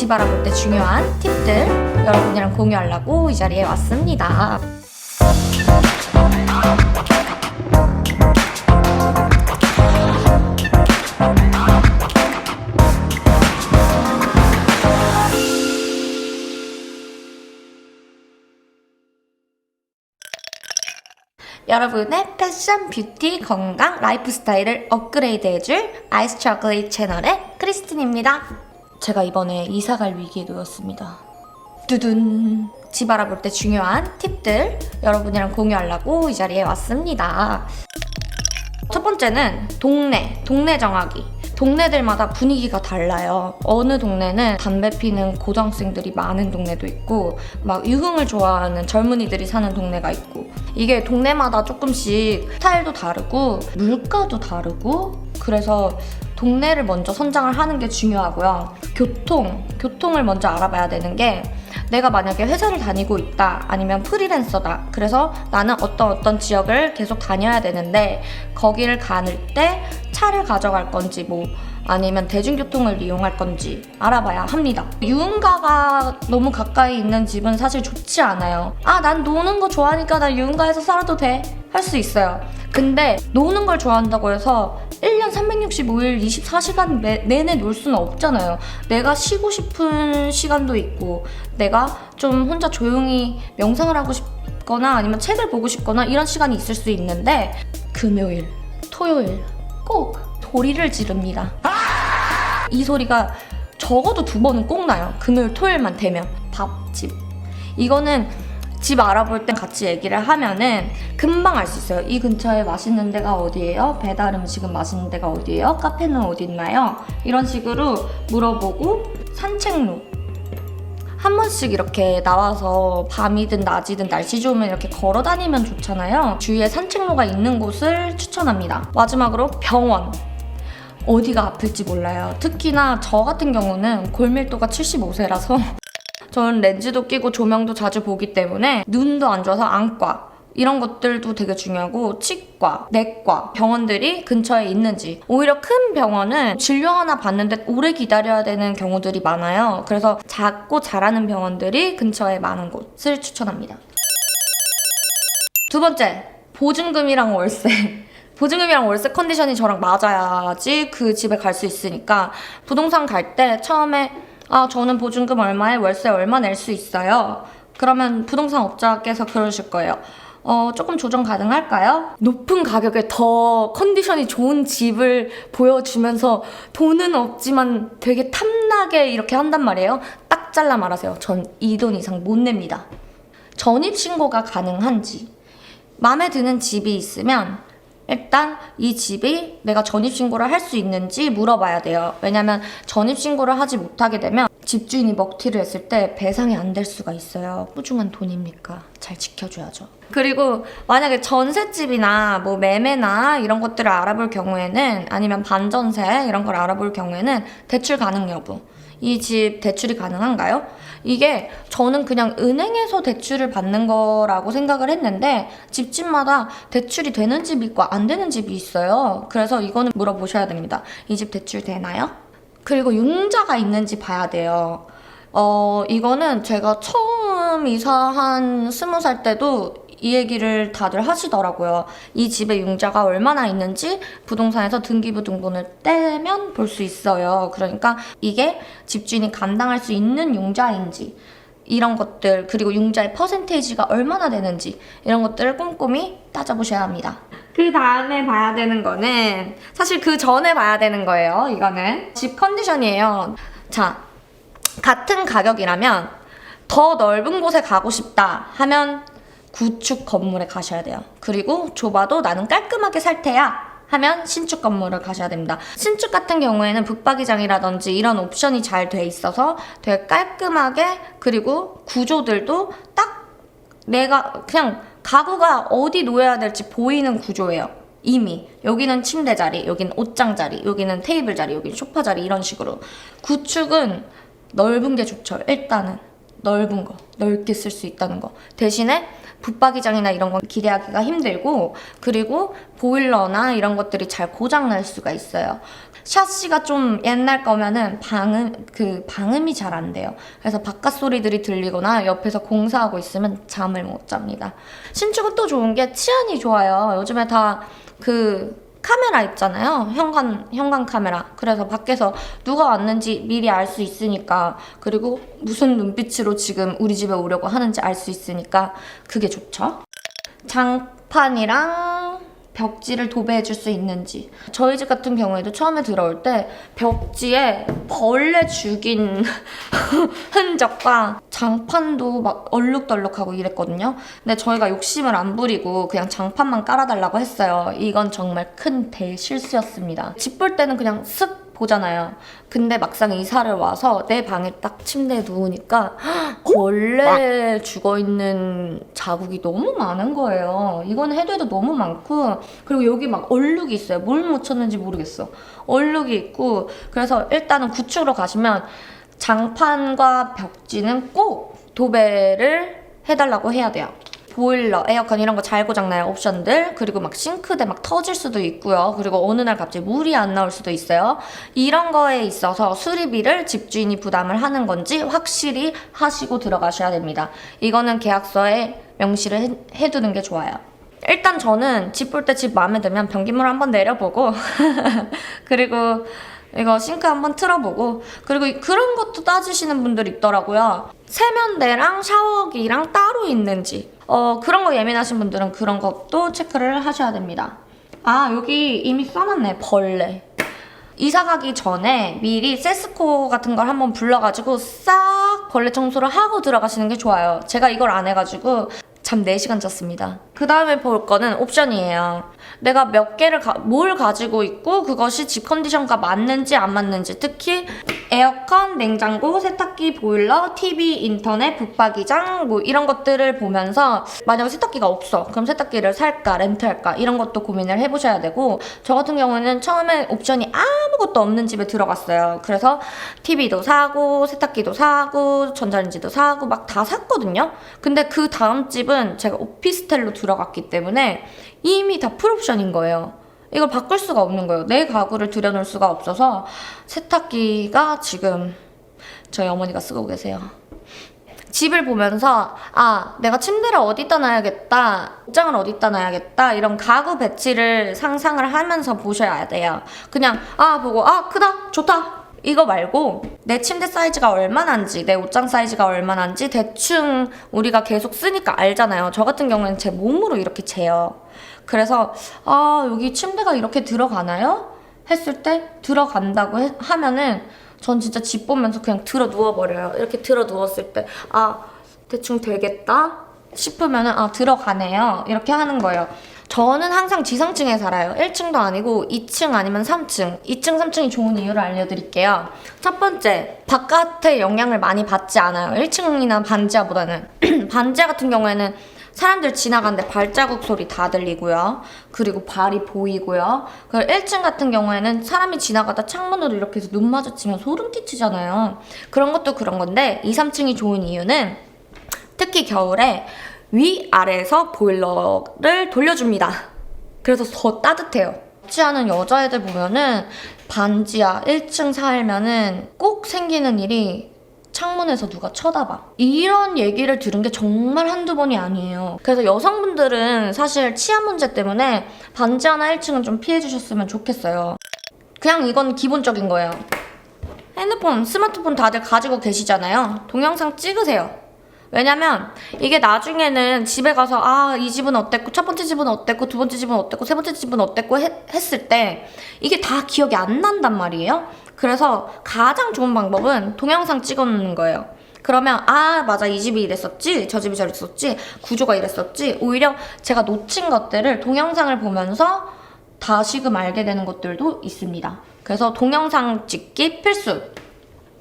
집 알아볼 때 중요한 팁들 여러분이랑 공유하려고 이 자리에 왔습니다. 여러분의 패션, 뷰티, 건강, 라이프 스타일을 업그레이드 해줄 아이스 초콜릿 채널의 크리스틴입니다. 제가 이번에 이사갈 위기에 놓였습니다. 두둔! 집 알아볼 때 중요한 팁들 여러분이랑 공유하려고 이 자리에 왔습니다. 첫 번째는 동네, 동네 정하기. 동네들마다 분위기가 달라요. 어느 동네는 담배 피는 고등학생들이 많은 동네도 있고, 막 유흥을 좋아하는 젊은이들이 사는 동네가 있고, 이게 동네마다 조금씩 스타일도 다르고, 물가도 다르고, 그래서 동네를 먼저 선장을 하는 게 중요하고요. 교통, 교통을 먼저 알아봐야 되는 게, 내가 만약에 회사를 다니고 있다 아니면 프리랜서다 그래서 나는 어떤 어떤 지역을 계속 다녀야 되는데 거기를 가는 때 차를 가져갈 건지 뭐 아니면 대중교통을 이용할 건지 알아봐야 합니다. 유흥가가 너무 가까이 있는 집은 사실 좋지 않아요. 아, 난 노는 거 좋아하니까 나 유흥가에서 살아도 돼. 할 수 있어요. 근데 노는 걸 좋아한다고 해서 1년 365일 24시간 내내 놀 수는 없잖아요. 내가 쉬고 싶은 시간도 있고, 내가 좀 혼자 조용히 명상을 하고 싶거나 아니면 책을 보고 싶거나 이런 시간이 있을 수 있는데, 금요일, 토요일 꼭 소리를 지릅니다. 이 소리가 적어도 두 번은 꼭 나요. 금요일, 토요일만 되면. 밥집. 이거는 집 알아볼 때 같이 얘기를 하면은 금방 알 수 있어요. 이 근처에 맛있는 데가 어디예요? 배달 음식은 맛있는 데가 어디예요? 카페는 어디 있나요? 이런 식으로 물어보고 산책로. 한 번씩 이렇게 나와서 밤이든 낮이든 날씨 좋으면 이렇게 걸어 다니면 좋잖아요. 주위에 산책로가 있는 곳을 추천합니다. 마지막으로 병원. 어디가 아플지 몰라요. 특히나 저 같은 경우는 골밀도가 75세라서 저는 렌즈도 끼고 조명도 자주 보기 때문에 눈도 안 좋아서 안과 이런 것들도 되게 중요하고 치과, 내과, 병원들이 근처에 있는지 오히려 큰 병원은 진료 하나 받는데 오래 기다려야 되는 경우들이 많아요. 그래서 작고 잘하는 병원들이 근처에 많은 곳을 추천합니다. 두 번째, 보증금이랑 월세. 보증금이랑 월세 컨디션이 저랑 맞아야지 그 집에 갈 수 있으니까 부동산 갈 때 처음에 아 저는 보증금 얼마에 월세 얼마 낼 수 있어요. 그러면 부동산 업자께서 그러실 거예요. 어, 조금 조정 가능할까요? 높은 가격에 더 컨디션이 좋은 집을 보여주면서 돈은 없지만 되게 탐나게 이렇게 한단 말이에요. 딱 잘라 말하세요. 전 이 돈 이상 못 냅니다. 전입 신고가 가능한지. 마음에 드는 집이 있으면 일단 이 집이 내가 전입신고를 할 수 있는지 물어봐야 돼요. 왜냐면 전입신고를 하지 못하게 되면 집주인이 먹튀를 했을 때 배상이 안 될 수가 있어요. 소중한 돈이니까 잘 지켜줘야죠. 그리고 만약에 전셋집이나 뭐 매매나 이런 것들을 알아볼 경우에는 아니면 반전세 이런 걸 알아볼 경우에는 대출 가능 여부. 이 집 대출이 가능한가요? 이게 저는 그냥 은행에서 대출을 받는 거라고 생각을 했는데 집집마다 대출이 되는 집이 있고 안 되는 집이 있어요. 그래서 이거는 물어보셔야 됩니다. 이 집 대출 되나요? 그리고 융자가 있는지 봐야 돼요. 어, 이거는 제가 처음 이사한 스무 살 때도 이 얘기를 다들 하시더라고요. 이 집에 융자가 얼마나 있는지 부동산에서 등기부등본을 떼면 볼 수 있어요. 그러니까 이게 집주인이 감당할 수 있는 융자인지 이런 것들 그리고 융자의 퍼센테이지가 얼마나 되는지 이런 것들을 꼼꼼히 따져보셔야 합니다. 그 다음에 봐야 되는 거는 사실 그 전에 봐야 되는 거예요. 이거는 집 컨디션이에요. 자, 같은 가격이라면 더 넓은 곳에 가고 싶다 하면 구축 건물에 가셔야 돼요. 그리고 좁아도 나는 깔끔하게 살 테야 하면 신축 건물을 가셔야 됩니다. 신축 같은 경우에는 북박이장이라든지 이런 옵션이 잘 돼 있어서 되게 깔끔하게 그리고 구조들도 딱 내가 그냥 가구가 어디 놓여야 될지 보이는 구조예요. 이미 여기는 침대 자리, 여기는 옷장 자리, 여기는 테이블 자리, 여기는 소파 자리 이런 식으로 구축은 넓은 게 좋죠. 일단은 넓은 거, 넓게 쓸 수 있다는 거. 대신에 붙박이장이나 이런 건 기대하기가 힘들고 그리고 보일러나 이런 것들이 잘 고장 날 수가 있어요. 샤시가 좀 옛날 거면은 방음 그 방음이 잘 안 돼요. 그래서 바깥 소리들이 들리거나 옆에서 공사하고 있으면 잠을 못 잡니다. 신축은 또 좋은 게 치안이 좋아요. 요즘에 다그 카메라 있잖아요. 현관 현관 카메라. 그래서 밖에서 누가 왔는지 미리 알 수 있으니까 그리고 무슨 눈빛으로 지금 우리 집에 오려고 하는지 알 수 있으니까 그게 좋죠. 장판이랑 벽지를 도배해 줄 수 있는지. 저희 집 같은 경우에도 처음에 들어올 때 벽지에 벌레 죽인 흔적과 장판도 막 얼룩덜룩하고 이랬거든요. 근데 저희가 욕심을 안 부리고 그냥 장판만 깔아달라고 했어요. 이건 정말 큰 대실수였습니다. 집 볼 때는 그냥 쓱 보잖아요. 근데 막상 이사를 와서 내 방에 딱 침대에 누우니까 벌레 죽어 있는 자국이 너무 많은 거예요. 이건 해도 해도 너무 많고 그리고 여기 막 얼룩이 있어요. 뭘 묻혔는지 모르겠어. 얼룩이 있고 그래서 일단은 구축으로 가시면 장판과 벽지는 꼭 도배를 해달라고 해야 돼요. 보일러, 에어컨 이런 거 잘 고장나요? 옵션들. 그리고 막 싱크대 막 터질 수도 있고요. 그리고 어느 날 갑자기 물이 안 나올 수도 있어요. 이런 거에 있어서 수리비를 집주인이 부담을 하는 건지 확실히 하시고 들어가셔야 됩니다. 이거는 계약서에 명시를 해, 해두는 게 좋아요. 일단 저는 집 볼 때 집 마음에 들면 변기물 한번 내려보고 그리고 이거 싱크 한번 틀어보고 그리고 그런 것도 따지시는 분들 있더라고요. 세면대랑 샤워기랑 따로 있는지 어 그런 거 예민하신 분들은 그런 것도 체크를 하셔야 됩니다. 아 여기 이미 써놨네 벌레. 이사 가기 전에 미리 세스코 같은 걸 한번 불러가지고 싹 벌레 청소를 하고 들어가시는 게 좋아요. 제가 이걸 안 해가지고 잠 4시간 잤습니다. 그 다음에 볼 거는 옵션이에요. 내가 몇 개를, 가, 뭘 가지고 있고 그것이 집 컨디션과 맞는지 안 맞는지 특히 에어컨, 냉장고, 세탁기, 보일러, TV, 인터넷, 붙박이장 뭐 이런 것들을 보면서 만약에 세탁기가 없어. 그럼 세탁기를 살까, 렌트할까 이런 것도 고민을 해보셔야 되고 저 같은 경우는 처음에 옵션이 아무것도 없는 집에 들어갔어요. 그래서 TV도 사고 세탁기도 사고 전자레인지도 사고 막 다 샀거든요. 근데 그 다음 집은 제가 오피스텔로 들어갔기 때문에 이미 다 풀옵션인 거예요. 이걸 바꿀 수가 없는 거예요. 내 가구를 들여놓을 수가 없어서 세탁기가 지금 저희 어머니가 쓰고 계세요. 집을 보면서 아 내가 침대를 어디다 놔야겠다 옷장을 어디다 놔야겠다 이런 가구 배치를 상상을 하면서 보셔야 돼요 그냥 아 보고 아 크다 좋다 이거 말고 내 침대 사이즈가 얼마나인지 내 옷장 사이즈가 얼마나인지 대충 우리가 계속 쓰니까 알잖아요 저 같은 경우는 제 몸으로 이렇게 재요 그래서 아 여기 침대가 이렇게 들어가나요? 했을 때 들어간다고 해- 하면은 전 진짜 집 보면서 그냥 들어 누워버려요. 이렇게 들어 누웠을 때, 아, 대충 되겠다? 싶으면은, 아, 들어가네요. 이렇게 하는 거예요. 저는 항상 지상층에 살아요. 1층도 아니고 2층 아니면 3층. 2층, 3층이 좋은 이유를 알려드릴게요. 첫 번째, 바깥의 영향을 많이 받지 않아요. 1층이나 반지하보다는. 반지하 같은 경우에는 사람들 지나가는데 발자국 소리 다 들리고요. 그리고 발이 보이고요. 그리고 1층 같은 경우에는 사람이 지나가다 창문으로 이렇게 해서 눈 마주치면 소름 끼치잖아요. 그런 것도 그런 건데 2, 3층이 좋은 이유는 특히 겨울에 위아래에서 보일러를 돌려줍니다. 그래서 더 따뜻해요. 않은 여자애들 보면은 반지하 1층 살면은 꼭 생기는 일이 창문에서 누가 쳐다봐. 이런 얘기를 들은 게 정말 한두 번이 아니에요. 그래서 여성분들은 사실 치안 문제 때문에 반지 하나 1층은 좀 피해 주셨으면 좋겠어요. 그냥 이건 기본적인 거예요. 핸드폰, 스마트폰 다들 가지고 계시잖아요. 동영상 찍으세요. 왜냐면 이게 나중에는 집에 가서 아 이 집은 어땠고 첫 번째 집은 어땠고 두 번째 집은 어땠고 세 번째 집은 어땠고 했, 했을 때 이게 다 기억이 안 난단 말이에요. 그래서 가장 좋은 방법은 동영상 찍어놓는 거예요. 그러면 아 맞아 이 집이 이랬었지 저 집이 저랬었지 구조가 이랬었지 오히려 제가 놓친 것들을 동영상을 보면서 다시금 알게 되는 것들도 있습니다. 그래서 동영상 찍기 필수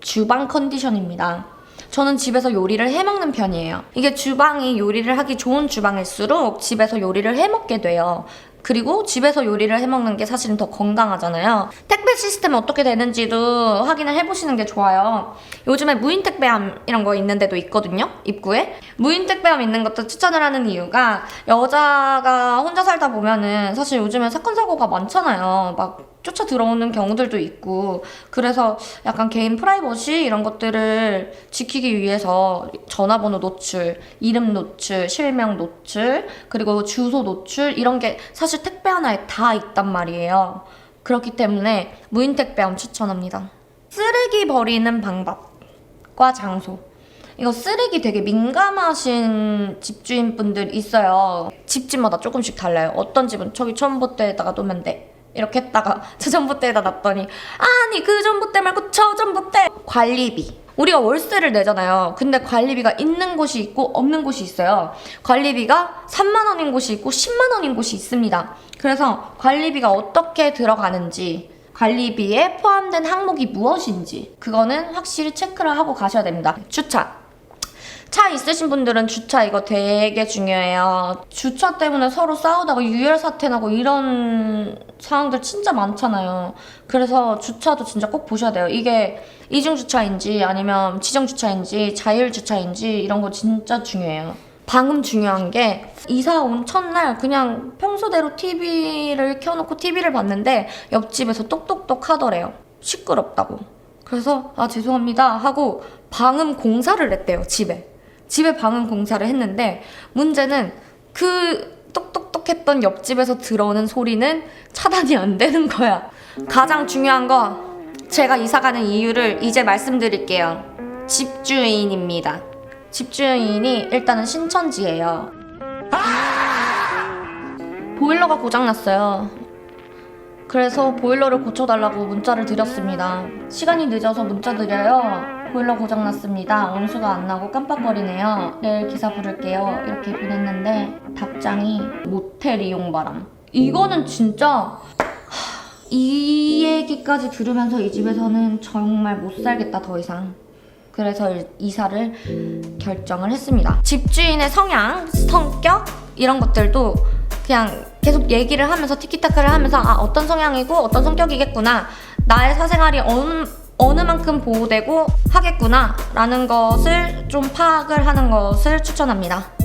주방 컨디션입니다. 저는 집에서 요리를 해 먹는 편이에요. 이게 주방이 요리를 하기 좋은 주방일수록 집에서 요리를 해 먹게 돼요. 그리고 집에서 요리를 해먹는 게 사실은 더 건강하잖아요. 택배 시스템이 어떻게 되는지도 확인을 해보시는 게 좋아요. 요즘에 무인 택배함 이런 거 있는 데도 있거든요. 입구에. 무인 택배함 있는 것도 추천을 하는 이유가 여자가 혼자 살다 보면은 사실 요즘에 사건 사고가 많잖아요. 막 쫓아 들어오는 경우들도 있고 그래서 약간 개인 프라이버시 이런 것들을 지키기 위해서 전화번호 노출, 이름 노출, 실명 노출, 그리고 주소 노출 이런 게 사실 택배 하나에 다 있단 말이에요. 그렇기 때문에 무인 택배함 추천합니다. 쓰레기 버리는 방법과 장소. 이거 쓰레기 되게 민감하신 집주인 분들 있어요. 집집마다 조금씩 달라요. 어떤 집은 저기 전봇대에다가 놓으면 돼. 이렇게 했다가 저 전봇대에다 놨더니 아니 그 전봇대 말고 저 전봇대. 관리비. 우리가 월세를 내잖아요. 근데 관리비가 있는 곳이 있고 없는 곳이 있어요. 관리비가 3만 원인 곳이 있고 10만 원인 곳이 있습니다. 그래서 관리비가 어떻게 들어가는지 관리비에 포함된 항목이 무엇인지 그거는 확실히 체크를 하고 가셔야 됩니다. 주차 차 있으신 분들은 주차 이거 되게 중요해요. 주차 때문에 서로 싸우다가 유혈 사태 나고 이런 상황들 진짜 많잖아요. 그래서 주차도 진짜 꼭 보셔야 돼요. 이게 이중 주차인지 아니면 지정 주차인지 자율 주차인지 이런 거 진짜 중요해요. 방음 중요한 게 이사 온 첫날 그냥 평소대로 TV를 켜놓고 TV를 봤는데 옆집에서 똑똑똑 하더래요. 시끄럽다고. 그래서 아 죄송합니다 하고 방음 공사를 했대요 집에. 집에 방음 공사를 했는데 문제는 그 똑똑똑했던 옆집에서 들어오는 소리는 차단이 안 되는 거야. 가장 중요한 거 제가 이사 가는 이유를 이제 말씀드릴게요. 집주인입니다. 집주인이 일단은 신천지예요. 보일러가 고장났어요. 그래서 보일러를 고쳐달라고 문자를 드렸습니다. 시간이 늦어서 문자 드려요. 보일러 고장났습니다. 온수가 안 나고 깜빡거리네요. 내일 기사 부를게요. 이렇게 보냈는데 답장이 모텔 이용 바람. 이거는 진짜 하, 이 얘기까지 들으면서 이 집에서는 정말 못 살겠다 더 이상. 그래서 일- 이사를 결정을 했습니다. 집주인의 성향, 성격 이런 것들도 그냥 계속 얘기를 하면서 티키타카를 하면서 아 어떤 성향이고 어떤 성격이겠구나 나의 사생활이 어느 어느 만큼 보호되고 하겠구나 라는 것을 좀 파악을 하는 것을 추천합니다.